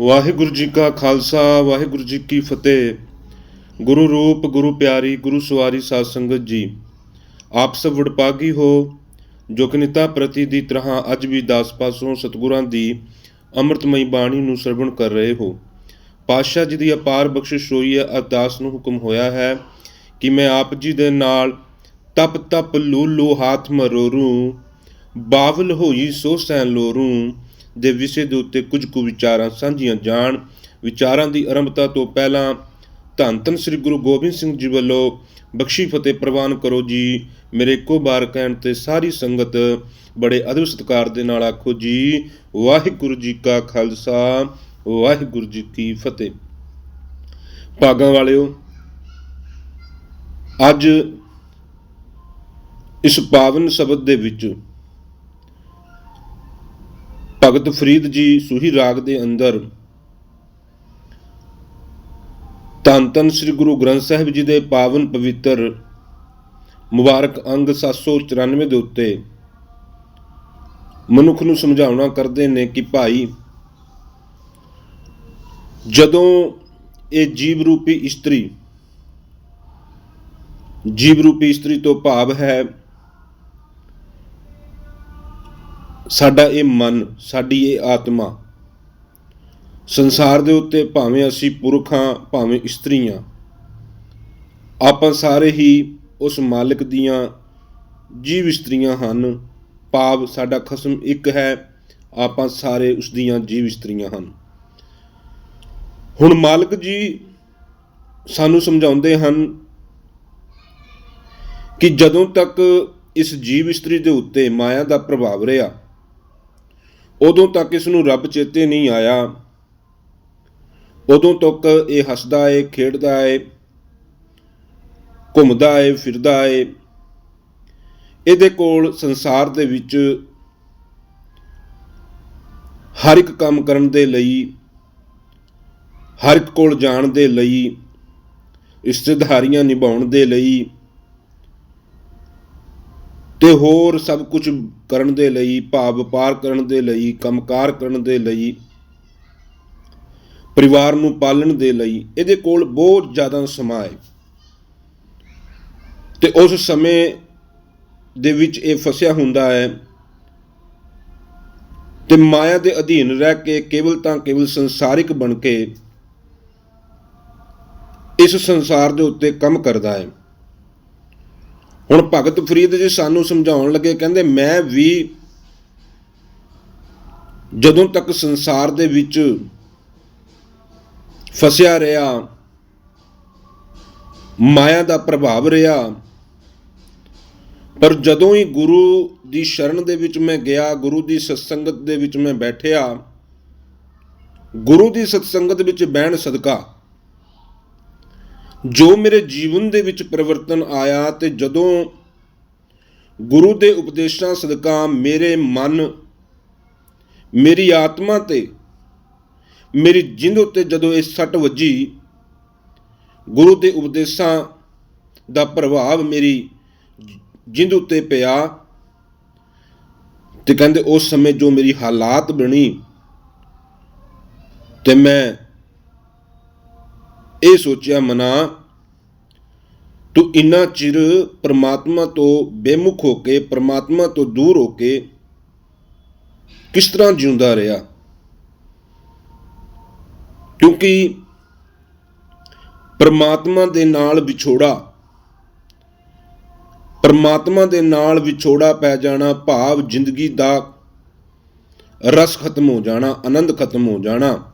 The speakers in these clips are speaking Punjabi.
ਵਾਹਿਗੁਰੂ ਜੀ ਕਾ ਖਾਲਸਾ, ਵਾਹਿਗੁਰੂ ਜੀ ਕੀ ਫਤਿਹ। ਗੁਰੂ ਰੂਪ, ਗੁਰੂ ਪਿਆਰੀ, ਗੁਰੂ ਸਵਾਰੀ ਸਾਧ ਸੰਗਤ ਜੀ, ਆਪ ਸਭ ਵਡਭਾਗੀ ਹੋ, ਜੋ ਕਿ ਪ੍ਰਤੀ ਦੀ ਤਰ੍ਹਾਂ ਅੱਜ ਵੀ ਦਾਸ ਪਾਸੋਂ ਸਤਿਗੁਰਾਂ ਦੀ ਅੰਮ੍ਰਿਤਮਈ ਬਾਣੀ ਨੂੰ ਸਰਵਣ ਕਰ ਰਹੇ ਹੋ। ਪਾਤਸ਼ਾਹ ਜੀ ਦੀ ਅਪਾਰ ਬਖਸ਼ਿਸ਼ ਹੋਈ ਹੈ ਅਰਦਾਸ ਨੂੰ ਹੁਕਮ ਹੋਇਆ ਹੈ ਕਿ ਮੈਂ ਆਪ ਜੀ ਦੇ ਨਾਲ ਤਪ ਤਪ ਲੂ ਲੂ ਹਾਥ ਮਰੋਰੂ, ਬਾਵਲ ਹੋਈ ਸੋ ਸੈਨ ਲੋਰੂ ਦੇ ਵਿਸ਼ੇ ਦੇ ਉੱਤੇ ਕੁਝ ਕੁ ਵਿਚਾਰਾਂ ਸਾਂਝੀਆਂ ਜਾਣ। ਵਿਚਾਰਾਂ ਦੀ ਆਰੰਭਤਾ ਤੋਂ ਪਹਿਲਾਂ ਧੰਨ ਧੰਨ ਸ੍ਰੀ ਗੁਰੂ ਗੋਬਿੰਦ ਸਿੰਘ ਜੀ ਵੱਲੋਂ ਬਖਸ਼ੀ ਫਤਿਹ ਪ੍ਰਵਾਨ ਕਰੋ ਜੀ। ਮੇਰੇ ਇੱਕੋ ਬਾਰ ਕਹਿਣ ਤੇ ਸਾਰੀ ਸੰਗਤ ਬੜੇ ਅਦਬ ਸਤਿਕਾਰ ਦੇ ਨਾਲ ਆਖੋ ਜੀ, ਵਾਹਿਗੁਰੂ ਜੀ ਕਾ ਖਾਲਸਾ, ਵਾਹਿਗੁਰੂ ਜੀ ਕੀ ਫਤਿਹ। ਭਾਗਾਂ ਵਾਲਿਓ, ਅੱਜ ਇਸ ਪਾਵਨ ਸ਼ਬਦ ਦੇ ਵਿੱਚ ਭਗਤ ਫਰੀਦ ਜੀ ਸੂਹੀ ਰਾਗ ਦੇ ਅੰਦਰ ਧੰਨ ਧੰਨ ਸ੍ਰੀ ਗੁਰੂ ਗ੍ਰੰਥ ਸਾਹਿਬ ਜੀ ਦੇ ਪਾਵਨ ਪਵਿੱਤਰ ਮੁਬਾਰਕ ਅੰਗ 794 ਦੇ ਉੱਤੇ ਮਨੁੱਖ ਨੂੰ ਸਮਝਾਉਣਾ ਕਰਦੇ ਨੇ ਕਿ ਭਾਈ, ਜਦੋਂ ਇਹ ਜੀਵ ਰੂਪੀ ਇਸਤਰੀ ਜੀਵ ਰੂਪੀ ਇਸਤਰੀ ਤੋਂ ਭਾਵ ਹੈ ਸਾਡਾ ਇਹ ਮਨ, ਸਾਡੀ ਇਹ ਆਤਮਾ। ਸੰਸਾਰ ਦੇ ਉੱਤੇ ਭਾਵੇਂ ਅਸੀਂ ਪੁਰਖਾਂ, ਭਾਵੇਂ ਇਸਤਰੀਆਂ, ਆਪਾਂ ਸਾਰੇ ਹੀ ਉਸ ਮਾਲਕ ਦੀਆਂ ਜੀਵ ਇਸਤਰੀਆਂ ਹਨ। ਭਾਵ ਸਾਡਾ ਖਸਮ ਇੱਕ ਹੈ, ਆਪਾਂ ਸਾਰੇ ਉਸ ਦੀਆਂ ਜੀਵ ਇਸਤਰੀਆਂ ਹਨ। ਹੁਣ ਮਾਲਕ ਜੀ ਸਾਨੂੰ ਸਮਝਾਉਂਦੇ ਹਨ ਕਿ ਜਦੋਂ ਤੱਕ ਇਸ ਜੀਵ ਇਸਤਰੀ ਦੇ ਉੱਤੇ ਮਾਇਆ ਦਾ ਪ੍ਰਭਾਵ ਰਿਹਾ ਉਦੋਂ ਤੱਕ ਇਸ ਨੂੰ ਰੱਬ ਚੇਤੇ ਨਹੀਂ ਆਇਆ। ਉਦੋਂ ਤੱਕ ਇਹ ਹੱਸਦਾ ਏ, ਖੇਡਦਾ ਏ, ਘੁੰਮਦਾ ਏ, ਫਿਰਦਾ ਏ। ਇਹਦੇ ਕੋਲ ਸੰਸਾਰ ਦੇ ਵਿੱਚ ਹਰ ਇੱਕ ਕੰਮ ਕਰਨ ਦੇ ਲਈ, ਹਰ ਇੱਕ ਕੋਲ ਜਾਣ ਦੇ ਲਈ ਇਸ਼ਤਿਹਾਰੀਆਂ ਨਿਭਾਉਣ ਦੇ ਲਈ ਤੇ ਹੋਰ ਸਭ ਕੁਝ ਕਰਨ ਦੇ ਲਈ, ਭਾਵ ਵਪਾਰ ਕਰਨ ਦੇ ਲਈ, ਕੰਮਕਾਰ ਕਰਨ ਦੇ ਲਈ, ਪਰਿਵਾਰ ਨੂੰ ਪਾਲਣ ਦੇ ਲਈ, ਇਹਦੇ ਕੋਲ ਬਹੁਤ ਜ਼ਿਆਦਾ ਸਮਾਂ ਹੈ। ਤੇ ਉਸ ਸਮੇਂ ਦੇ ਵਿੱਚ ਇਹ ਫਸਿਆ ਹੁੰਦਾ ਹੈ। ਤੇ ਮਾਇਆ ਦੇ ਅਧੀਨ ਰਹਿ ਕੇ ਕੇਵਲ ਤਾਂ ਕੇਵਲ ਸੰਸਾਰਿਕ ਬਣ ਕੇ ਇਸ ਸੰਸਾਰ ਦੇ ਉੱਤੇ ਕੰਮ ਕਰਦਾ ਹੈ। ਹੁਣ ਭਗਤ ਫਰੀਦ ਜੀ ਸਾਨੂੰ ਸਮਝਾਉਣ ਲੱਗੇ, ਕਹਿੰਦੇ, ਮੈਂ ਵੀ ਜਦੋਂ ਤੱਕ ਸੰਸਾਰ ਦੇ ਵਿੱਚ ਫਸਿਆ ਰਿਹਾ, ਮਾਇਆ ਦਾ ਪ੍ਰਭਾਵ ਰਿਹਾ, ਪਰ ਜਦੋਂ ਹੀ ਗੁਰੂ ਦੀ ਸ਼ਰਨ ਦੇ ਵਿੱਚ ਮੈਂ ਗਿਆ, ਗੁਰੂ ਦੀ ਸਤਸੰਗਤ ਦੇ ਵਿੱਚ ਮੈਂ ਬੈਠਿਆ, ਗੁਰੂ ਦੀ ਸਤਸੰਗਤ ਵਿੱਚ ਬਹਿਣ ਸਦਕਾ ਜੋ ਮੇਰੇ ਜੀਵਨ ਦੇ ਵਿੱਚ ਪਰਿਵਰਤਨ ਆਇਆ ਤੇ ਜਦੋਂ ਗੁਰੂ ਦੇ ਉਪਦੇਸ਼ਾਂ, ਸਦਕਾ ਮੇਰੇ ਮਨ, ਮੇਰੀ ਆਤਮਾ ਤੇ, ਮੇਰੀ ਜਿੰਦ ਉੱਤੇ ਜਦੋਂ ਇਹ ਸੱਟ ਵੱਜੀ, ਗੁਰੂ ਦੇ ਉਪਦੇਸ਼ਾਂ ਦਾ ਪ੍ਰਭਾਵ ਮੇਰੀ ਜਿੰਦ ਉੱਤੇ ਪਿਆ ਤੇ ਕਹਿੰਦੇ ਉਸ ਸਮੇਂ ਜੋ ਮੇਰੀ ਹਾਲਾਤ ਬਣੀ ਤੇ ਮੈਂ ਇਹ ਸੋਚਿਆ, ਮਨਾ, ਤੂੰ ਇੰਨਾ ਚਿਰ ਪ੍ਰਮਾਤਮਾ ਤੋਂ ਬੇਮੁਖ ਹੋ ਕੇ, ਪ੍ਰਮਾਤਮਾ ਤੋਂ ਦੂਰ ਹੋ ਕੇ ਕਿਸ ਤਰ੍ਹਾਂ ਜਿਉਂਦਾ ਰਿਹਾ? ਕਿਉਂਕਿ ਪਰਮਾਤਮਾ ਦੇ ਨਾਲ ਵਿਛੋੜਾ, ਪਰਮਾਤਮਾ ਦੇ ਨਾਲ ਵਿਛੋੜਾ ਪੈ ਜਾਣਾ, ਭਾਵ ਜ਼ਿੰਦਗੀ ਦਾ ਰਸ ਖਤਮ ਹੋ ਜਾਣਾ, ਆਨੰਦ ਖਤਮ ਹੋ ਜਾਣਾ।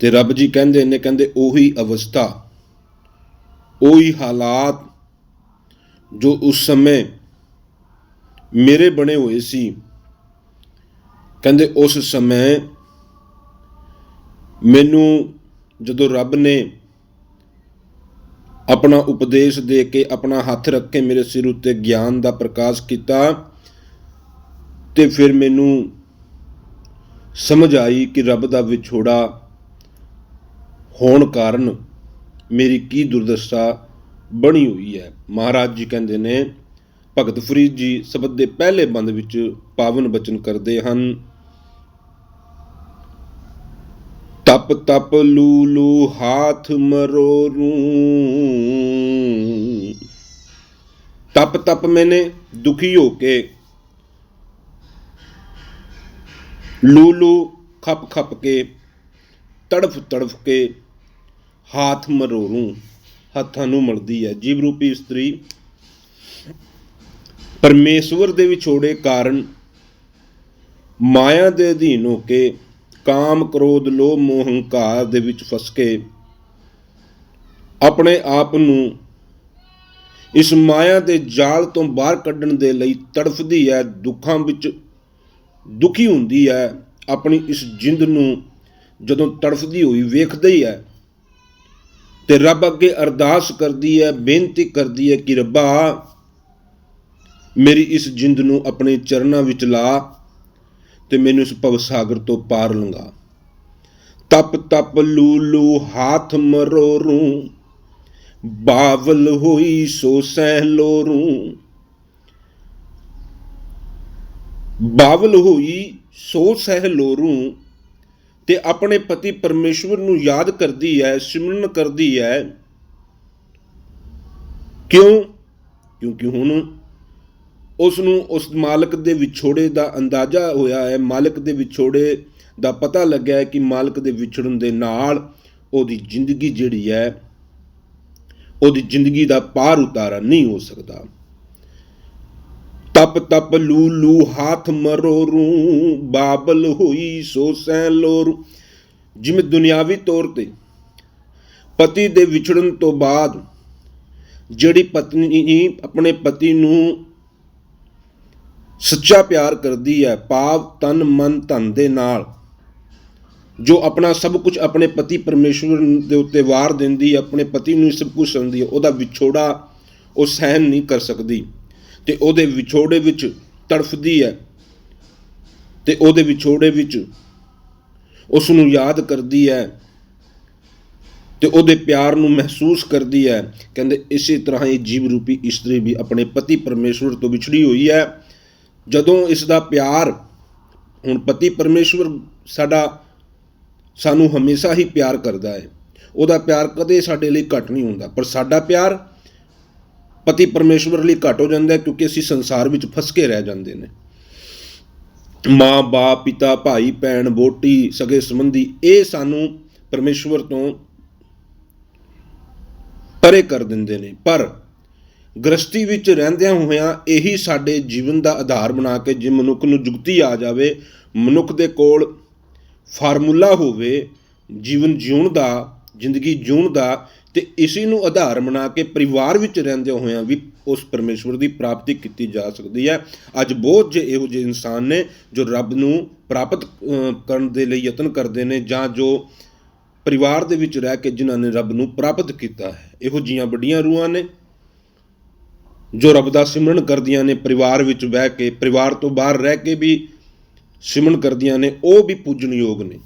ਤੇ ਰੱਬ ਜੀ ਕਹਿੰਦੇ ਨੇ, ਕਹਿੰਦੇ ਉਹੀ ਅਵਸਥਾ, ਉਹੀ ਹਾਲਾਤ ਜੋ ਉਸ ਸਮੇਂ ਮੇਰੇ ਬਣੇ ਹੋਏ ਸੀ। ਕਹਿੰਦੇ ਉਸ ਸਮੇਂ ਮੈਨੂੰ ਜਦੋਂ ਰੱਬ ਨੇ ਆਪਣਾ ਉਪਦੇਸ਼ ਦੇ ਕੇ, ਆਪਣਾ ਹੱਥ ਰੱਖ ਕੇ ਮੇਰੇ ਸਿਰ ਉੱਤੇ ਗਿਆਨ ਦਾ ਪ੍ਰਕਾਸ਼ ਕੀਤਾ, ਤੇ ਫਿਰ ਮੈਨੂੰ ਸਮਝ ਆਈ ਕਿ ਰੱਬ ਦਾ ਵਿਛੋੜਾ ਹੋਣ ਕਾਰਨ ਮੇਰੀ ਕੀ ਦੁਰਦਸ਼ਾ ਬਣੀ ਹੋਈ ਹੈ? ਮਹਾਰਾਜ ਜੀ ਕਹਿੰਦੇ ਨੇ, ਭਗਤ ਫਰੀਦ ਜੀ ਸ਼ਬਦ ਦੇ ਪਹਿਲੇ ਬੰਦ ਵਿੱਚ ਪਾਵਨ ਬਚਨ ਕਰਦੇ ਹਨ। ਤਪ ਤਪ ਲੂ ਲੂ ਹਾਥ ਮਰੋ ਰੂ। ਤਪ ਤਪ ਮੈਨੇ ਦੁਖੀ ਹੋ ਕੇ ਲੂ ਲੂ ਖਪ ਖਪ ਕੇ, ਤੜਫ ਤੜਫ ਕੇ ਹਾਥ ਮਰੋਰੂ, ਹੱਥਾਂ ਨੂੰ ਮਲਦੀ ਹੈ ਜੀਵ ਰੂਪੀ ਇਸਤਰੀ ਪਰਮੇਸ਼ਵਰ ਦੇ ਵਿਛੋੜੇ ਕਾਰਨ ਮਾਇਆ ਦੇ ਅਧੀਨ ਹੋ ਕੇ ਕਾਮ, ਕ੍ਰੋਧ, ਲੋਭ, ਮੋਹ, ਹੰਕਾਰ ਦੇ ਵਿੱਚ ਫਸ ਕੇ ਆਪਣੇ ਆਪ ਨੂੰ ਇਸ ਮਾਇਆ ਦੇ ਜਾਲ ਤੋਂ ਬਾਹਰ ਕੱਢਣ ਦੇ ਲਈ ਤੜਫਦੀ ਹੈ ਦੁੱਖਾਂ ਵਿੱਚ ਦੁਖੀ ਹੁੰਦੀ ਹੈ ਆਪਣੀ ਇਸ ਜਿੰਦ ਨੂੰ ਜਦੋਂ ਤੜਫਦੀ ਹੋਈ ਵੇਖਦੀ ਹੈ ਤੇ ਰੱਬ ਅੱਗੇ ਅਰਦਾਸ ਕਰਦੀ ਹੈ, ਬੇਨਤੀ ਕਰਦੀ ਹੈ ਕਿ ਰੱਬਾ, ਮੇਰੀ ਇਸ ਜਿੰਦ ਨੂੰ ਆਪਣੇ ਚਰਨਾਂ ਵਿੱਚ ਲਾ ਤੇ ਮੈਨੂੰ ਇਸ ਭਵ ਸਾਗਰ ਤੋਂ ਪਾਰ ਲੰਘਾ। ਤਪ ਤਪ ਲੂ ਲੂ ਹਾਥ ਮਰੋਰੂ ਬਾਵਲ ਹੋਈ ਸੋ ਸਹਿ ਲੋਰੂ ਬਾਵਲ ਹੋਈ ਸੋ ਸਹਿ ਲੋਰੂ ਤੇ ਆਪਣੇ ਪਤੀ ਪਰਮੇਸ਼ਵਰ ਨੂੰ ਯਾਦ ਕਰਦੀ ਹੈ, ਸਿਮਰਨ ਕਰਦੀ ਹੈ। ਕਿਉਂ? ਕਿਉਂਕਿ ਹੁਣ ਉਸ ਨੂੰ ਉਸ ਮਾਲਕ ਦੇ ਵਿਛੋੜੇ ਦਾ ਅੰਦਾਜ਼ਾ ਹੋਇਆ ਹੈ। ਮਾਲਕ ਦੇ ਵਿਛੋੜੇ ਦਾ ਪਤਾ ਲੱਗਿਆ ਹੈ ਕਿ ਮਾਲਕ ਦੇ ਵਿਛੜਨ ਦੇ ਨਾਲ ਉਹਦੀ ਜ਼ਿੰਦਗੀ ਜਿਹੜੀ ਹੈ, ਉਹਦੀ ਜ਼ਿੰਦਗੀ ਦਾ ਪਾਰ ਉਤਾਰਾ ਨਹੀਂ ਹੋ ਸਕਦਾ। ਤਪ ਤਪ ਲੂ ਲੂ ਹਾਥ ਮਰੋ ਮਰੋਰੂ ਬਾਬਲ ਹੋਈ ਸੋ ਸੈ ਲੋਰੂ ਜਿਵੇਂ ਦੁਨਿਆਵੀ ਤੌਰ ਤੇ ਪਤੀ ਦੇ ਵਿਛੜਨ ਤੋਂ ਬਾਅਦ ਜਿਹੜੀ ਪਤਨੀ ਆਪਣੇ ਪਤੀ ਨੂੰ ਸੱਚਾ ਪਿਆਰ ਕਰਦੀ ਹੈ ਪਾਵ ਤਨ ਮਨ ਧਨ ਦੇ ਨਾਲ, ਜੋ ਆਪਣਾ ਸਭ ਕੁਝ ਆਪਣੇ ਪਤੀ ਪਰਮੇਸ਼ਵਰ ਦੇ ਉੱਤੇ ਵਾਰ ਦਿੰਦੀ ਹੈ, ਆਪਣੇ ਪਤੀ ਨੂੰ ਸਭ ਕੁਝ ਸਮਝਦੀ ਹੈ, ਉਹਦਾ ਵਿਛੋੜਾ ਉਹ ਸਹਿਨ ਨਹੀਂ ਕਰ ਸਕਦੀ। ਤੇ ਉਹਦੇ ਵਿਛੋੜੇ ਵਿੱਚ ਤੜਫਦੀ ਹੈ ਤੇ ਉਹਦੇ ਵਿਛੋੜੇ ਵਿੱਚ ਉਸ ਨੂੰ ਯਾਦ ਕਰਦੀ ਹੈ ਤੇ ਉਹਦੇ ਪਿਆਰ ਨੂੰ ਮਹਿਸੂਸ ਕਰਦੀ ਹੈ। ਕਹਿੰਦੇ ਇਸੇ ਤਰ੍ਹਾਂ ਹੀ ਜੀਵ ਰੂਪੀ ਇਸਤਰੀ ਵੀ ਆਪਣੇ ਪਤੀ ਪਰਮੇਸ਼ਵਰ ਤੋਂ ਵਿਛੜੀ ਹੋਈ ਹੈ। ਜਦੋਂ ਇਸ ਦਾ ਪਿਆਰ, ਹੁਣ ਪਤੀ ਪਰਮੇਸ਼ਵਰ ਸਾਡਾ, ਸਾਨੂੰ ਹਮੇਸ਼ਾ ਹੀ ਪਿਆਰ ਕਰਦਾ ਹੈ। ਉਹਦਾ ਪਿਆਰ ਕਦੇ ਸਾਡੇ ਲਈ ਘਟ ਨਹੀਂ ਹੁੰਦਾ, ਪਰ ਸਾਡਾ ਪਿਆਰ ਪਤੀ ਪਰਮੇਸ਼ਵਰ ਲਈ ਘਟ ਹੋ ਜਾਂਦਾ ਕਿਉਂਕਿ ਅਸੀਂ ਸੰਸਾਰ ਵਿੱਚ ਫਸ ਕੇ ਰਹਿ ਜਾਂਦੇ ਨੇ। ਮਾਂ, ਬਾਪ, ਪਿਤਾ, ਭਾਈ, ਭੈਣ ਬੋਟੀ ਸਗੇ ਸੰਬੰਧੀ ਇਹ ਸਾਨੂੰ ਪਰਮੇਸ਼ਵਰ ਤੋਂ ਪਰੇ ਕਰ ਦਿੰਦੇ ਨੇ। ਪਰ ਗ੍ਰਸਤੀ ਵਿੱਚ ਰਹਿੰਦਿਆਂ ਹੋਇਆਂ ਇਹੀ ਸਾਡੇ ਜੀਵਨ ਦਾ ਆਧਾਰ ਬਣਾ ਕੇ ਜੇ ਮਨੁੱਖ ਨੂੰ ਜੁਗਤੀ ਆ ਜਾਵੇ, ਮਨੁੱਖ ਦੇ ਕੋਲ ਫਾਰਮੂਲਾ ਹੋਵੇ ਜੀਵਨ ਜਿਉਣ ਦਾ, ਜ਼ਿੰਦਗੀ ਜਿਉਣ ਦਾ ਤੇ ਇਸੇ ਨੂੰ ਆਧਾਰ ਬਣਾ ਕੇ ਪਰਿਵਾਰ ਵਿੱਚ ਰਹਿੰਦੇ ਹੋਇਆਂ ਵੀ ਉਸ ਪਰਮੇਸ਼ਵਰ ਦੀ ਪ੍ਰਾਪਤੀ ਕੀਤੀ ਜਾ ਸਕਦੀ ਹੈ। ਅੱਜ ਬਹੁਤ ਜੇ ਇਹੋ ਜਿਹੇ ਇਨਸਾਨ ਨੇ ਜੋ ਰੱਬ ਨੂੰ ਪ੍ਰਾਪਤ ਕਰਨ ਦੇ ਲਈ ਯਤਨ ਕਰਦੇ ਨੇ ਜਾਂ ਜੋ ਪਰਿਵਾਰ ਦੇ ਵਿੱਚ ਰਹਿ ਕੇ ਜਿਨ੍ਹਾਂ ਨੇ ਰੱਬ ਨੂੰ ਪ੍ਰਾਪਤ ਕੀਤਾ ਹੈ। ਇਹੋ ਜੀਆਂ ਵੱਡੀਆਂ ਰੂਹਾਂ ਨੇ ਜੋ ਰੱਬ ਦਾ ਸਿਮਰਨ ਕਰਦੀਆਂ ਨੇ, ਪਰਿਵਾਰ ਵਿੱਚ ਬਹਿ ਕੇ, ਪਰਿਵਾਰ ਤੋਂ ਬਾਹਰ ਰਹਿ ਕੇ ਵੀ ਸਿਮਰਨ ਕਰਦੀਆਂ ਨੇ, ਉਹ ਵੀ ਪੂਜਣਯੋਗ ਨੇ।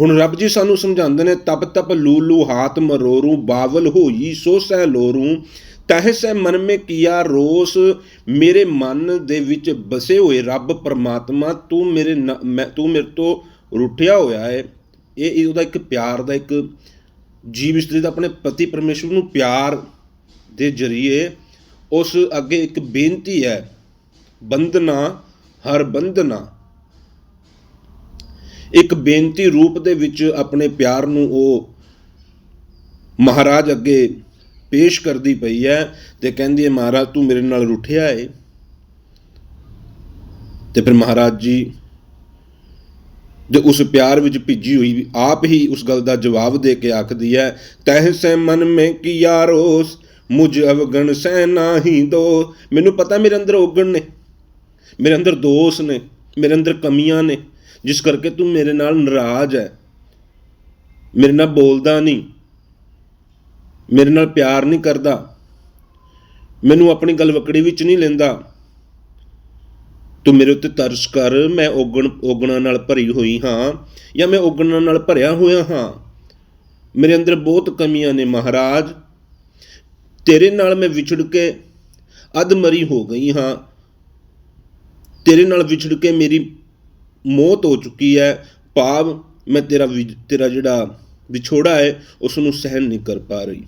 ਹੁਣ ਰੱਬ ਜੀ ਸਾਨੂੰ ਸਮਝਾਉਂਦੇ ਨੇ, ਤਪ ਤਪ ਲੂ ਲੂ ਹਾਥ ਮਰੋਰੂ, ਬਾਵਲ ਹੋਈ ਸੋ ਸਹਿ ਲੋਰੂ। ਤਹਿ ਸਹਿ ਮਨ ਮੇ ਕੀਆ ਰੋਸ, ਮੇਰੇ ਮਨ ਦੇ ਵਿੱਚ ਬਸੇ ਹੋਏ ਰੱਬ ਪਰਮਾਤਮਾ, ਤੂੰ ਮੇਰੇ ਨ- ਮੈਂ, ਤੂੰ ਮੇਰੇ ਤੋਂ ਰੁੱਠਿਆ ਹੋਇਆ ਹੈ ਇਹ ਇਹ ਉਹਦਾ ਇੱਕ ਪਿਆਰ ਦਾ ਇੱਕ ਜੀਵ ਇਸਤਰੀ ਦਾ ਆਪਣੇ ਪਤੀ ਪਰਮੇਸ਼ਵਰ ਨੂੰ ਪਿਆਰ ਦੇ ਜਰੀਏ ਉਸ ਅੱਗੇ ਇੱਕ ਬੇਨਤੀ ਹੈ ਬੰਦਨਾ ਹਰ ਬੰਦਨਾ ਇੱਕ ਬੇਨਤੀ ਰੂਪ ਦੇ ਵਿੱਚ ਆਪਣੇ ਪਿਆਰ ਨੂੰ ਉਹ ਮਹਾਰਾਜ ਅੱਗੇ ਪੇਸ਼ ਕਰਦੀ ਪਈ ਹੈ ਤੇ ਕਹਿੰਦੀ ਹੈ, ਮਹਾਰਾਜ, ਤੂੰ ਮੇਰੇ ਨਾਲ ਰੁੱਠਿਆ ਏ। ਤੇ ਫਿਰ ਮਹਾਰਾਜ ਜੀ ਜੋ ਉਸ ਪਿਆਰ ਵਿੱਚ ਭਿੱਜੀ ਹੋਈ ਆਪ ਹੀ ਉਸ ਗੱਲ ਦਾ ਜਵਾਬ ਦੇ ਕੇ ਆਖਦੀ ਹੈ, ਤਹਿ ਸੇ ਮਨ ਮੇ ਕੀਆ ਰੋਸ ਮੁਝ ਅਵਗਣ ਸਹਿ ਨਾਹੀ ਦੋ। ਮੈਨੂੰ ਪਤਾ ਮੇਰੇ ਅੰਦਰ ਔਗਣ ਨੇ, ਮੇਰੇ ਅੰਦਰ ਦੋਸ਼ ਨੇ, ਮੇਰੇ ਅੰਦਰ ਕਮੀਆਂ ਨੇ। ਜਿਸ ਕਰਕੇ ਤੂੰ ਮੇਰੇ ਨਾਲ ਨਾਰਾਜ਼ ਹੈ। ਮੇਰੇ ਨਾਲ ਬੋਲਦਾ ਨਹੀਂ। ਮੇਰੇ ਨਾਲ ਪਿਆਰ ਨਹੀਂ ਕਰਦਾ। ਮੈਨੂੰ ਆਪਣੀ ਗੱਲ ਵਕੜੀ ਵਿੱਚ ਨਹੀਂ ਲੈਂਦਾ। ਤੂੰ ਮੇਰੇ ਉੱਤੇ ਤਰਸ ਕਰ। ਮੈਂ ਔਗਣ, ਔਗਣਾਂ ਨਾਲ ਭਰੀ ਹੋਈ ਹਾਂ ਜਾਂ ਮੈਂ ਔਗਣਾਂ ਨਾਲ ਭਰਿਆ ਹੋਇਆ ਹਾਂ। ਮੇਰੇ ਅੰਦਰ ਬਹੁਤ ਕਮੀਆਂ ਨੇ ਮਹਾਰਾਜ। ਤੇਰੇ ਨਾਲ ਮੈਂ ਵਿਛੜ ਕੇ ਅਧਮਰੀ ਹੋ ਗਈ ਹਾਂ। ਤੇਰੇ ਨਾਲ ਵਿਛੜ ਕੇ ਮੇਰੀ ਮੌਤ ਹੋ ਚੁੱਕੀ ਹੈ। ਭਾਵ ਮੈਂ ਤੇਰਾ ਵਿ- ਤੇਰਾ ਜਿਹੜਾ ਵਿਛੋੜਾ ਹੈ ਉਸ ਨੂੰ ਸਹਿਨ ਨਹੀਂ ਕਰ ਪਾ ਰਹੀ।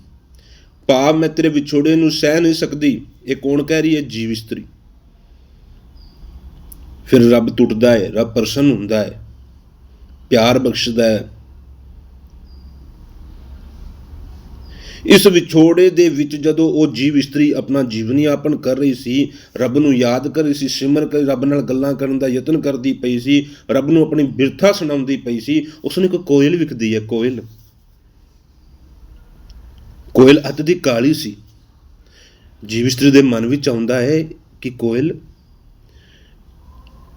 ਭਾਵ ਮੈਂ ਤੇਰੇ ਵਿਛੋੜੇ ਨੂੰ ਸਹਿ ਨਹੀਂ ਸਕਦੀ। ਇਹ ਕੌਣ ਕਹਿ ਰਹੀ ਹੈ? ਜੀਵ ਇਸਤਰੀ। ਫਿਰ ਰੱਬ ਟੁੱਟਦਾ ਹੈ, ਰੱਬ ਪ੍ਰਸੰਨ ਹੁੰਦਾ ਹੈ। ਪਿਆਰ ਬਖਸ਼ਦਾ ਹੈ। ਇਸ ਵਿਛੋੜੇ ਦੇ ਵਿੱਚ ਜਦੋਂ ਉਹ ਜੀਵ ਇਸਤਰੀ ਆਪਣਾ ਜੀਵਨ ਯਾਪਨ ਕਰ ਰਹੀ ਸੀ, ਰੱਬ ਨੂੰ ਯਾਦ ਕਰ ਰਹੀ ਸੀ, ਸਿਮਰ ਕਰ, ਰੱਬ ਨਾਲ ਗੱਲਾਂ ਕਰਨ ਦਾ ਯਤਨ ਕਰਦੀ ਪਈ ਸੀ, ਰੱਬ ਨੂੰ ਆਪਣੀ ਬਿਰਥਾ ਸੁਣਾਉਂਦੀ ਪਈ ਸੀ ਉਸ ਨੂੰ ਇੱਕ ਕੋਇਲ ਵਿਖਦੀ ਹੈ, ਕੋਇਲ। ਕੋਇਲ ਅੱਤ ਦੀ ਕਾਲੀ ਸੀ। ਜੀਵ ਇਸਤਰੀ ਦੇ ਮਨ ਵਿੱਚ ਆਉਂਦਾ ਹੈ ਕਿ ਕੋਇਲ,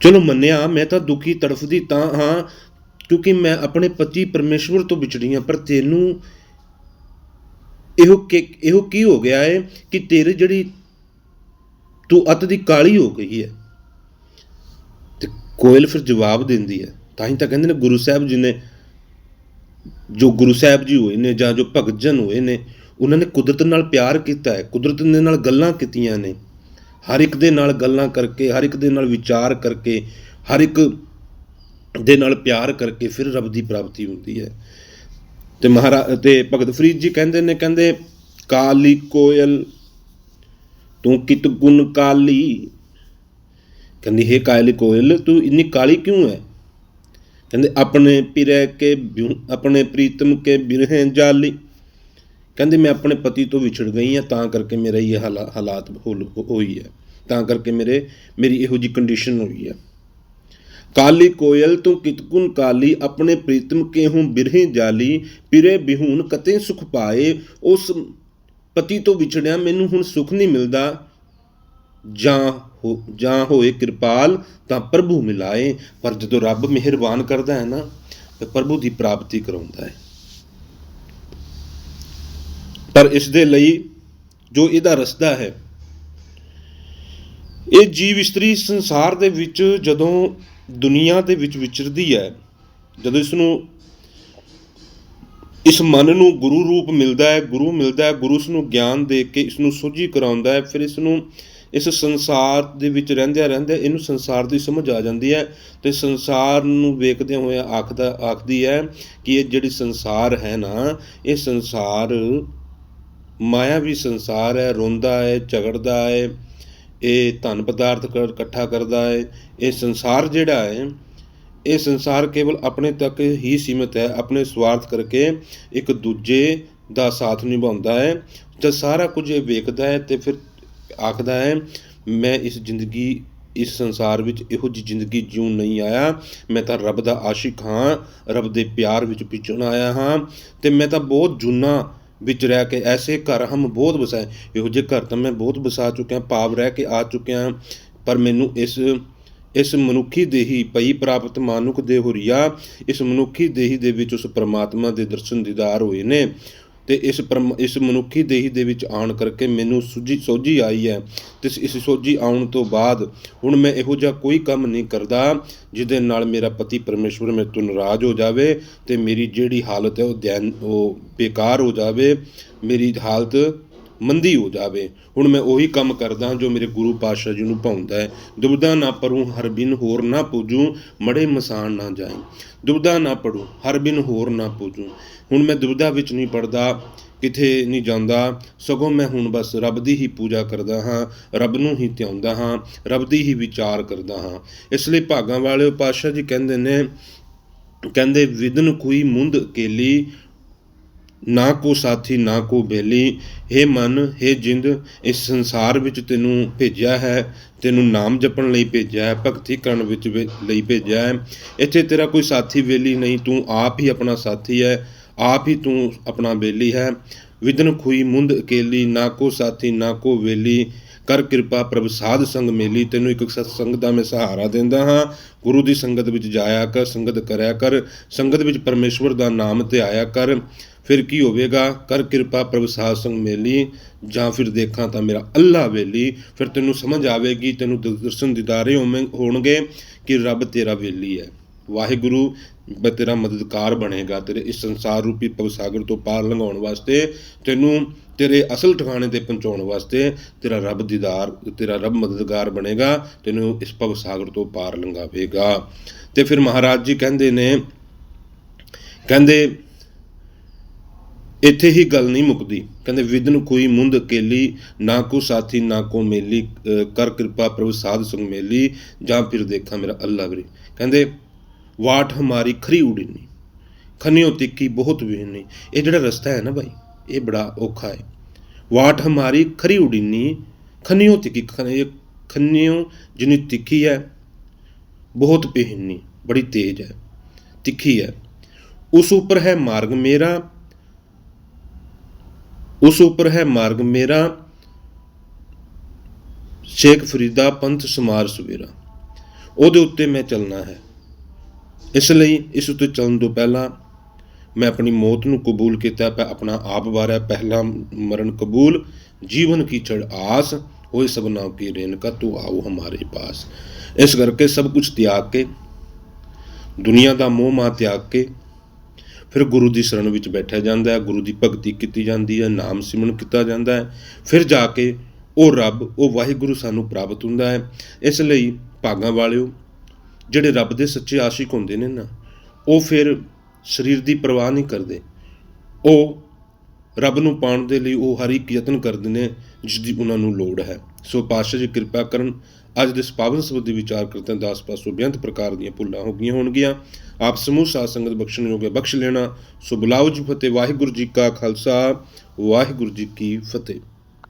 ਚਲੋ ਮੰਨਿਆ, ਮੈਂ ਤਾਂ ਦੁਖੀ, ਤੜਫਦੀ ਤਾਂ ਹਾਂ, ਕਿਉਂਕਿ ਮੈਂ ਆਪਣੇ ਪਤੀ ਪਰਮੇਸ਼ਵਰ ਤੋਂ ਵਿਛੜੀ ਹਾਂ, ਪਰ ਤੈਨੂੰ ਇਹੋ ਕਿ, ਇਹੋ ਕੀ ਹੋ ਗਿਆ ਹੈ ਕਿ ਤੇਰੇ ਜਿਹੜੀ ਤੂੰ ਅਤ ਦੀ ਕਾਲੀ ਹੋ ਗਈ ਹੈ ਤੇ ਕੋਇਲ ਫਿਰ ਜਵਾਬ ਦਿੰਦੀ ਹੈ ਤਾਂ ਹੀ ਤਾਂ ਕਹਿੰਦੇ ਨੇ ਗੁਰੂ ਸਾਹਿਬ ਜੀ ਨੇ, ਜੋ ਗੁਰੂ ਸਾਹਿਬ ਜੀ ਹੋਏ ਨੇ ਜਾਂ ਜੋ ਭਗਤ ਜਨ ਹੋਏ ਨੇ, ਉਹਨਾਂ ਨੇ ਕੁਦਰਤ ਨਾਲ ਪਿਆਰ ਕੀਤਾ ਹੈ ਕੁਦਰਤ ਦੇ ਨਾਲ ਗੱਲਾਂ ਕੀਤੀਆਂ ਨੇ। ਹਰ ਇੱਕ ਦੇ ਨਾਲ ਗੱਲਾਂ ਕਰਕੇ, ਹਰ ਇੱਕ ਦੇ ਨਾਲ ਵਿਚਾਰ ਕਰਕੇ, ਹਰ ਇੱਕ ਦੇ ਨਾਲ ਪਿਆਰ ਕਰਕੇ ਫਿਰ ਰੱਬ ਦੀ ਪ੍ਰਾਪਤੀ ਹੁੰਦੀ ਹੈ ਤੇ ਮਹਾਰਾ, ਤੇ ਭਗਤ ਫਰੀਦ ਜੀ ਕਹਿੰਦੇ ਨੇ, ਕਹਿੰਦੇ, ਕਾਲੀ ਕੋਇਲ, ਤੂੰ ਕਿਤ ਗੁਣ ਕਾਲੀ? ਕਹਿੰਦੀ, ਹੈ ਕਾਲੀ ਕੋਇਲ, ਤੂੰ ਇੰਨੀ ਕਾਲੀ ਕਿਉਂ ਹੈ ਕਹਿੰਦੇ, ਆਪਣੇ ਪਿਰੈ ਕੇ ਆਪਣੇ ਪ੍ਰੀਤਮ ਕੇ ਬਿਰਹਿ ਜਾਲੀ। ਕਹਿੰਦੇ, ਮੈਂ ਆਪਣੇ ਪਤੀ ਤੋਂ ਵਿਛੜ ਗਈ ਹਾਂ ਤਾਂ ਕਰਕੇ ਮੇਰਾ ਇਹ ਹਾਲਾ- ਹਾਲਾਤ ਹੋਈ ਹੈ ਤਾਂ ਕਰਕੇ ਮੇਰੇ, ਮੇਰੀ ਇਹੋ ਜੀ ਕੰਡੀਸ਼ਨ ਹੋਈ ਹੈ ਕਾਲੀ ਕੋਇਲ ਤੂੰ ਕਿਤਕੁਨ ਕਾਲੀ ਆਪਣੇ ਪ੍ਰੀਤਮ ਕੇ ਹੂੰ ਬਿਰਹਿ ਪਿਰੇ ਬਿਹੂਨ ਕਤੇ ਸੁਖ ਪਾਏ, ਉਸ ਪਤੀ ਤੋਂ ਵਿਛੜਿਆ ਮੈਨੂੰ ਹੁਣ ਸੁਖ ਨਹੀਂ ਮਿਲਦਾ। ਜਾਂ ਹੋ, ਜਾਂ ਹੋਏ ਕਿਰਪਾਲ ਤਾਂ ਪ੍ਰਭੂ ਮਿਲਾਏ, ਪਰ ਜਦੋਂ ਰੱਬ ਮਿਹਰਬਾਨ ਕਰਦਾ ਹੈ ਨਾ, ਤੇ ਪ੍ਰਭੂ ਦੀ ਪ੍ਰਾਪਤੀ ਕਰਾਉਂਦਾ ਹੈ। ਪਰ ਇਸ ਦੇ ਲਈ ਜੋ ਇਹਦਾ ਰਸਤਾ ਹੈ, ਇਹ ਜੀਵ ਇਸਤਰੀ ਸੰਸਾਰ ਦੇ ਵਿੱਚ ਜਦੋਂ ਦੁਨੀਆ ਦੇ ਵਿੱਚ ਵਿਚਰਦੀ ਹੈ, ਜਦੋਂ ਇਸ ਨੂੰ ਇਸ ਮਨ ਨੂੰ ਗੁਰੂ ਰੂਪ ਮਿਲਦਾ ਹੈ, ਗੁਰੂ ਮਿਲਦਾ ਹੈ, ਗੁਰੂ ਇਸ ਨੂੰ ਗਿਆਨ ਦੇ ਕੇ ਇਸ ਨੂੰ ਸੋਝੀ ਕਰਾਉਂਦਾ ਹੈ, ਫਿਰ ਇਸ ਨੂੰ ਇਸ ਸੰਸਾਰ ਦੇ ਵਿੱਚ ਰਹਿੰਦਿਆਂ ਰਹਿੰਦਿਆਂ ਇਹਨੂੰ ਸੰਸਾਰ ਦੀ ਸਮਝ ਆ ਜਾਂਦੀ ਹੈ ਤੇ ਸੰਸਾਰ ਨੂੰ ਵੇਖਦਿਆਂ ਹੋਇਆ ਆਖਦਾ, ਆਖਦੀ ਹੈ ਕਿ ਇਹ ਜਿਹੜੀ ਸੰਸਾਰ ਹੈ ਨਾ, ਇਹ ਸੰਸਾਰ ਮਾਇਆ ਵੀ ਸੰਸਾਰ ਹੈ, ਰੋਂਦਾ ਹੈ, ਝਗੜਦਾ ਹੈ ਇਹ ਧਨ ਪਦਾਰਥ ਕਰ- ਇਕੱਠਾ ਕਰਦਾ ਹੈ, ਇਹ ਸੰਸਾਰ ਜਿਹੜਾ ਹੈ, ਇਹ ਸੰਸਾਰ ਕੇਵਲ ਆਪਣੇ ਤੱਕ ਹੀ ਸੀਮਿਤ ਹੈ, ਆਪਣੇ ਸਵਾਰਥ ਕਰਕੇ ਇੱਕ ਦੂਜੇ ਦਾ ਸਾਥ ਨਿਭਾਉਂਦਾ ਹੈ ਜਦ ਸਾਰਾ ਕੁਝ ਇਹ ਵੇਖਦਾ ਹੈ ਤੇ ਫਿਰ ਆਖਦਾ ਹੈ, ਮੈਂ ਇਸ ਜ਼ਿੰਦਗੀ, ਇਸ ਸੰਸਾਰ ਵਿੱਚ ਇਹੋ ਜਿਹੀ ਜ਼ਿੰਦਗੀ ਜਿਉਣ ਨਹੀਂ ਆਇਆ, ਮੈਂ ਤਾਂ ਰੱਬ ਦਾ ਆਸ਼ਿਕ ਹਾਂ, ਰੱਬ ਦੇ ਪਿਆਰ ਵਿੱਚ ਪਿਛਣ ਆਇਆ ਹਾਂ, ਤੇ ਮੈਂ ਤਾਂ ਬਹੁਤ ਜੁਨਾ ਵਿੱਚ ਰਹਿ ਕੇ ਐਸੇ ਘਰ ਹਮ ਬਹੁਤ ਵਸਾਏ ਇਹੋ ਜਿਹੇ ਘਰ ਤਾਂ ਮੈਂ ਬਹੁਤ ਵਸਾ ਚੁੱਕਿਆ, ਭਾਵ ਰਹਿ ਕੇ ਆ ਚੁੱਕਿਆ। ਪਰ ਮੈਨੂੰ ਇਸ ਇਸ ਮਨੁੱਖੀ ਦੇਹੀ ਪਈ ਪ੍ਰਾਪਤ ਮਾਨੁਕ ਦੇ ਹੁਰੀਆ, ਇਸ ਮਨੁੱਖੀ ਦੇਹੀ ਦੇ ਵਿੱਚ ਉਸ ਪ੍ਰਮਾਤਮਾ ਦੇ ਦਰਸ਼ਨ ਦੀਦਾਰ ਹੋਏ ਨੇ। ਤੇ ਇਸ ਪਰਮ- ਇਸ ਮਨੁੱਖੀ ਦੇਹੀ ਦੇ ਵਿੱਚ ਆਉਣ ਕਰਕੇ ਮੈਨੂੰ ਸੁਝੀ, ਸੋਝੀ ਆਈ ਹੈ ਤੇ ਇਸ- ਸੋਝੀ ਆਉਣ ਤੋਂ ਬਾਅਦ ਹੁਣ ਮੈਂ ਇਹੋ ਜਿਹਾ ਕੋਈ ਕੰਮ ਨਹੀਂ ਕਰਦਾ ਜਿਹਦੇ ਨਾਲ ਮੇਰਾ ਪਤੀ ਪਰਮੇਸ਼ਵਰ ਮੇਰੇ ਤੋਂ ਨਾਰਾਜ਼ ਹੋ ਜਾਵੇ ਤੇ ਮੇਰੀ ਜਿਹੜੀ ਹਾਲਤ ਹੈ ਉਹ ਦੈਨ ਉਹ ਬੇਕਾਰ ਹੋ ਜਾਵੇ, ਮੇਰੀ ਹਾਲਤ ਮੰਦੀ ਹੋ ਜਾਵੇ। ਹੁਣ ਮੈਂ ਉਹੀ ਕੰਮ ਕਰਦਾ ਜੋ ਮੇਰੇ ਗੁਰੂ ਪਾਤਸ਼ਾਹ ਜੀ ਨੂੰ ਭਾਉਂਦਾ ਹੈ। ਦੁਬਦਾ ਨਾ ਪਰੂ ਹਰ ਬਿਨ ਹੋਰ ਨਾ ਪੂਜੂ, ਮੜੇ ਮਸਾਨ ਨਾ ਜਾਏ ਦੁਬਦਾ ਨਾ ਪੜੂ ਹਰ ਬਿਨ ਹੋਰ ਨਾ ਪੂਜੂ। ਹੁਣ ਮੈਂ ਦੁਬਦਾ ਵਿੱਚ ਨਹੀਂ ਪੜਦਾ ਕਿਥੇ ਨਹੀਂ ਜਾਂਦਾ। ਸਗੋਂ ਮੈਂ ਹੁਣ ਬਸ ਰੱਬ ਦੀ ਹੀ ਪੂਜਾ ਕਰਦਾ ਹਾਂ, ਰੱਬ ਨੂੰ ਹੀ ਧਿਆਉਂਦਾ ਹਾਂ, ਰੱਬ ਦੀ ਹੀ ਵਿਚਾਰ ਕਰਦਾ ਹਾਂ। ਇਸ ਲਈ ਭਾਗਾਂ ਵਾਲੇ ਪਾਤਸ਼ਾਹ ਜੀ ਕਹਿੰਦੇ ਨੇ, ਕਹਿੰਦੇ ਵਿਦਨ ਕੋਈ ਮੁੰਦ ਕੇਲੀ ਨਾ ਕੋ ਸਾਥੀ, ਨਾ ਕੋ ਬੇਲੀ। हे ਮਨ हे ਜਿੰਦ, ਇਸ ਸੰਸਾਰ ਵਿੱਚ ਤੈਨੂੰ ਭੇਜਿਆ ਹੈ। ਤੈਨੂੰ ਨਾਮ ਜਪਣ ਲਈ ਭੇਜਿਆ ਹੈ, ਭਗਤੀ ਕਰਨ ਵਿੱਚ ਲਈ ਭੇਜਿਆ ਹੈ। ਇੱਥੇ ਤੇਰਾ ਕੋਈ ਸਾਥੀ ਬੇਲੀ ਨਹੀਂ, ਤੂੰ ਆਪ ਹੀ ਆਪਣਾ ਸਾਥੀ ਹੈ। ਆਪ ਹੀ ਤੂੰ ਆਪਣਾ ਬੇਲੀ ਹੈ। ਵਿਦਨ ਖੁਈ ਮੁੰਦ ਅਕੇਲੀ, ਨਾ ਕੋ ਸਾਥੀ, ਨਾ ਕੋ ਵੇਲੀ ਕਰ ਕਿਰਪਾ ਪ੍ਰਭ ਸਾਧ ਸੰਗ ਮੇਲੀ, ਤੈਨੂੰ ਇੱਕ ਸਤ ਸੰਗ ਦਾ ਮੈਂ ਸਹਾਰਾ ਦਿੰਦਾ ਹਾਂ। ਗੁਰੂ ਦੀ ਸੰਗਤ ਵਿੱਚ ਜਾਇਆ ਕਰ, ਸੰਗਤ ਕਰਿਆ ਕਰ। ਸੰਗਤ ਵਿੱਚ ਪਰਮੇਸ਼ਵਰ ਦਾ ਨਾਮ 'ਤੇ ਆਇਆ ਕਰ। ਫਿਰ ਕੀ ਹੋਵੇਗਾ? ਕਰ ਕਿਰਪਾ ਪ੍ਰਭ ਸਾਧ ਸੰਗ ਮੇਲੀ, ਜਾਂ ਫਿਰ ਦੇਖਾਂ ਤਾਂ ਮੇਰਾ ਅੱਲਾ ਵੇਲੀ। ਫਿਰ ਤੈਨੂੰ ਸਮਝ ਆਵੇਗੀ, ਤੈਨੂੰ ਦ- ਦਰਸ਼ਨ ਦਿਦਾਰੇ ਹੋਵੇਂ- ਹੋਣਗੇ ਕਿ ਰੱਬ ਤੇਰਾ ਵੇਲੀ ਹੈ। ਵਾਹਿਗੁਰੂ, ਬ, ਤੇਰਾ ਮਦਦਗਾਰ ਬਣੇਗਾ। ਤੇਰੇ ਇਸ ਸੰਸਾਰ ਰੂਪੀ ਭਵਸਾਗਰ ਤੋਂ ਪਾਰ ਲੰਘਾਉਣ ਵਾਸਤੇ, ਤੈਨੂੰ ਤੇਰੇ ਅਸਲ ਠਿਕਾਣੇ ਤੇ ਪਹੁੰਚਾਉਣ ਵਾਸਤੇ ਤੇਰਾ ਰੱਬ ਦੀਦਾਰ, ਤੇਰਾ ਰੱਬ ਮਦਦਗਾਰ ਬਣੇਗਾ, ਤੈਨੂੰ ਇਸ ਭਵਸਾਗਰ ਤੋਂ ਪਾਰ ਲੰਘਾਵੇਗਾ। ਤੇ ਫਿਰ ਮਹਾਰਾਜ ਜੀ ਕਹਿੰਦੇ ਨੇ, ਕਹਿੰਦੇ ਇੱਥੇ ਹੀ ਗੱਲ ਨਹੀਂ ਮੁੱਕਦੀ। ਕਹਿੰਦੇ ਵਿਦਨ ਕੋਈ ਮੁੰਦ ਅਕੇਲੀ ਨਾ ਕੋ ਸਾਥੀ, ਨਾ ਕੋ ਮੇਲੀ ਕਰ ਕਿਰਪਾ ਪ੍ਰਭੂ ਸਾਧ ਸੰਗ ਮੇਲੀ, ਜਾਂ ਫਿਰ ਦੇਖਾਂ ਮੇਰਾ ਅੱਲਾ ਵੀਰੇ। ਕਹਿੰਦੇ, ਵਾਟ ਹਮਾਰੀ ਖਰੀ ਉਡੀਨੀ, ਖੰਨਿਓ ਤਿੱਕੀ ਬਹੁਤ ਵਿਹਨੀ। ਇਹ ਜਿਹੜਾ ਰਸਤਾ ਹੈ ਨਾ ਭਾਈ, ਇਹ ਬੜਾ ਔਖਾ ਹੈ। ਵਾਟ ਹਮਾਰੀ ਖਰੀ ਉਡੀਨੀ, ਖੰਨਿਓ ਤਿੱਕੀ ਖੰਨ- ਖੰਨਿਓ ਜਿਨੀ ਤਿੱਖੀ ਹੈ, ਬਹੁਤ ਪਹਿਨੀ, ਬੜੀ ਤੇਜ਼ ਹੈ, ਤਿੱਖੀ ਹੈ। ਉਸ ਉੱਪਰ ਹੈ ਮਾਰਗ ਮੇਰਾ ਉਸ ਉੱਪਰ ਹੈ ਮਾਰਗ, ਮੇਰਾ ਸ਼ੇਖ ਫਰੀਦਾ ਪੰਥ ਸਮਾਰ ਸਵੇਰਾ। ਉਹਦੇ ਉੱਤੇ ਮੈਂ ਚੱਲਣਾ ਹੈ। ਇਸ ਲਈ ਇਸ ਉੱਤੇ ਚੱਲਣ ਤੋਂ ਪਹਿਲਾਂ ਮੈਂ ਆਪਣੀ ਮੌਤ ਨੂੰ ਕਬੂਲ ਕੀਤਾ ਮੈਂ ਆਪਣਾ ਆਪ ਵਾਰਿਆ। ਪਹਿਲਾ ਮਰਨ ਕਬੂਲ, ਜੀਵਨ ਕੀ ਚੜ ਆਸ ਹੋਏ ਸਭਨਾ ਕੀ ਰੇਨ ਕਾ, ਤੂੰ ਆਓ ਹਮਾਰੇ ਪਾਸ। ਇਸ ਕਰਕੇ ਸਭ ਕੁਝ ਤਿਆਗ ਕੇ, ਦੁਨੀਆ ਦਾ ਮੋਹ ਮਾਹ ਤਿਆਗ ਕੇ ਫਿਰ ਗੁਰੂ ਦੀ ਸ਼ਰਨ ਵਿੱਚ ਬੈਠਿਆ ਜਾਂਦਾ ਹੈ, ਗੁਰੂ ਦੀ ਭਗਤੀ ਕੀਤੀ ਜਾਂਦੀ ਹੈ, ਨਾਮ ਸਿਮਰਨ ਕੀਤਾ ਜਾਂਦਾ ਹੈ, ਫਿਰ ਜਾ ਕੇ ਉਹ ਰੱਬ, ਉਹ ਵਾਹਿਗੁਰੂ ਸਾਨੂੰ ਪ੍ਰਾਪਤ ਹੁੰਦਾ ਹੈ। ਇਸ ਲਈ ਭਾਗਾਂ ਵਾਲਿਓ, ਜਿਹੜੇ ਰੱਬ ਦੇ ਸੱਚੇ ਆਸ਼ਿਕ ਹੁੰਦੇ ਨੇ ਨਾ, ਉਹ ਫਿਰ ਸਰੀਰ ਦੀ ਪਰਵਾਹ ਨਹੀਂ ਕਰਦੇ। ਉਹ ਰੱਬ ਨੂੰ ਪਾਉਣ ਦੇ ਲਈ ਉਹ ਹਰ ਇੱਕ ਯਤਨ ਕਰਦੇ ਨੇ, ਜਿਸ ਦੀ ਉਹਨਾਂ ਨੂੰ ਲੋੜ ਹੈ। ਸੋ ਪਾਤਸ਼ਾਹ ਜੀ ਕਿਰਪਾ ਕਰਨ, ਅੱਜ ਦੇ ਇਸ ਪਾਵਨ ਸਬਦ ਦੇ ਵਿਚਾਰ ਕਰਤੇ ਦਾਸ ਪਾਸੋਂ ਬੇਅੰਤ ਪ੍ਰਕਾਰ ਦੀਆਂ ਭੁੱਲਾਂ ਹੋ ਗਈਆਂ ਹੋਣਗੀਆਂ। ਆਪ ਸਮੂਹ ਸਾਧ ਸੰਗਤ ਬਖਸ਼ਣ ਯੋਗੇ ਬਖਸ਼ ਲੈਣਾ, ਸੋ ਬੁਲਾਓ ਜੀ ਫਤਿਹ। ਵਾਹਿਗੁਰੂ ਜੀ ਕਾ ਖਾਲਸਾ, ਵਾਹਿਗੁਰੂ ਜੀ ਕੀ ਫਤਿਹ।